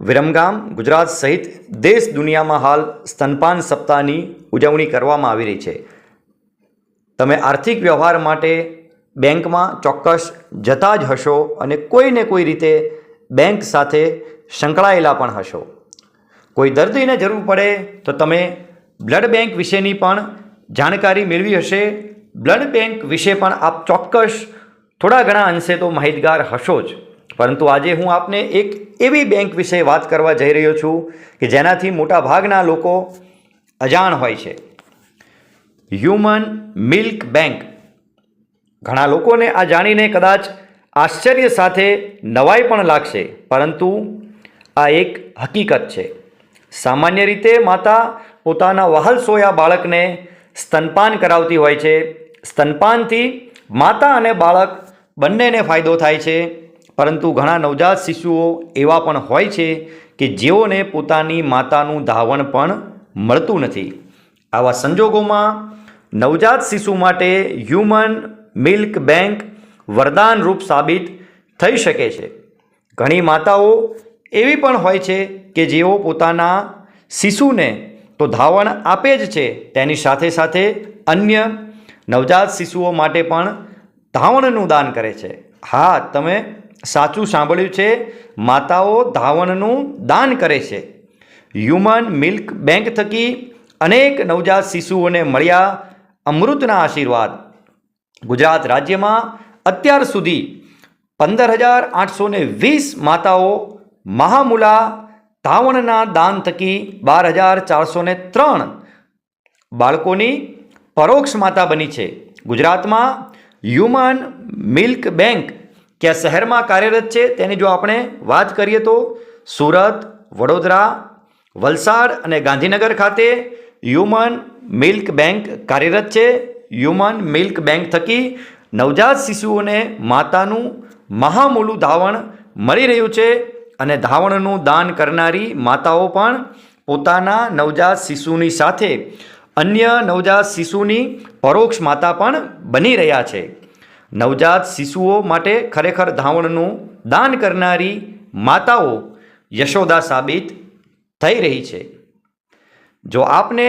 વિરમગામ, ગુજરાત સહિત દેશ દુનિયામાં હાલ સ્તનપાન સપ્તાહની ઉજવણી કરવામાં આવી રહી છે. તમે આર્થિક વ્યવહાર માટે બેંકમાં ચોક્કસ જતા જ હશો અને કોઈને કોઈ રીતે બેંક સાથે સંકળાયેલા પણ હશો. કોઈ દર્દીને જરૂર પડે તો તમે બ્લડ બેંક વિશેની પણ જાણકારી મેળવી હશે. બ્લડ બેંક વિશે પણ આપ ચોક્કસ થોડા ઘણા અંશે તો માહિતગાર હશો જ. પરંતુ આજે હું આપને એક એવી બેંક વિશે વાત કરવા જઈ રહ્યો છું કે જેનાથી મોટા ભાગના લોકો અજાણ હોય છે. હ્યુમન મિલ્ક બેંક ઘણા લોકોને આ જાણીને કદાચ આશ્ચર્ય સાથે નવાઈ પણ લાગશે, પરંતુ આ એક હકીકત છે. સામાન્ય રીતે માતા પોતાના વહાલ સોયા બાળકને સ્તનપાન કરાવતી હોય છે. સ્તનપાનથી માતા અને બાળક બંનેને ફાયદો થાય છે. પરંતુ ઘણા નવજાત શિશુઓ એવા પણ હોય છે કે જેઓને પોતાની માતાનું ધાવણ પણ મળતું નથી. આવા સંજોગોમાં નવજાત શિશુ માટે હ્યુમન મિલ્ક બેંક વરદાન રૂપ સાબિત થઈ શકે છે. ઘણી માતાઓ એવી પણ હોય છે કે જેઓ પોતાના શિશુને તો ધાવણ આપે જ છે, તેની સાથે સાથે અન્ય નવજાત શિશુઓ માટે પણ ધાવણનું દાન કરે છે. હા, તમે સાચું સાંભળ્યું છે, માતાઓ ધાવણનું દાન કરે છે. હ્યુમન મિલ્ક બેંક થકી અનેક નવજાત શિશુઓને મળ્યા અમૃતના આશીર્વાદ. ગુજરાત રાજ્યમાં અત્યાર સુધી પંદર હજાર આઠસો ને વીસ માતાઓ મહામુલા ધાવણના દાન થકી બાર હજાર ચારસો ને ત્રણ બાળકોની પરોક્ષ માતા બની છે. ગુજરાતમાં હ્યુમન મિલ્ક બેંક કયા શહેરમાં કાર્યરત છે તેની જો આપણે વાત કરીએ તો સુરત, વડોદરા, વલસાડ અને ગાંધીનગર ખાતે હ્યુમન મિલ્ક બેંક કાર્યરત છે. હ્યુમન મિલ્ક બેંક થકી નવજાત શિશુઓને માતાનું મહામૂલું ધાવણ મળી રહ્યું છે અને ધાવણનું દાન કરનારી માતાઓ પણ પોતાના નવજાત શિશુની સાથે અન્ય નવજાત શિશુની પરોક્ષ માતા પણ બની રહ્યા છે. નવજાત શિશુઓ માટે ખરેખર ધાવણનું દાન કરનારી માતાઓ યશોદા સાબિત થઈ રહી છે. જો આપને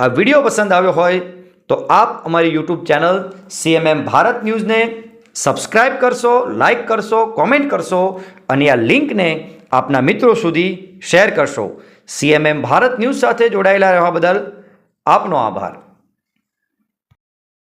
આ વીડિયો પસંદ આવ્યો હોય, તો આપ અમારી યુટ્યુબ ચેનલ સીએમએમ ભારત ન્યૂઝને સબસ્ક્રાઇબ કરશો, લાઇક કરશો, કોમેન્ટ કરશો અને આ લિંકને આપના મિત્રો સુધી શેર કરશો. સીએમએમ ભારત ન્યૂઝ સાથે જોડાયેલા રહેવા બદલ આપનો આભાર.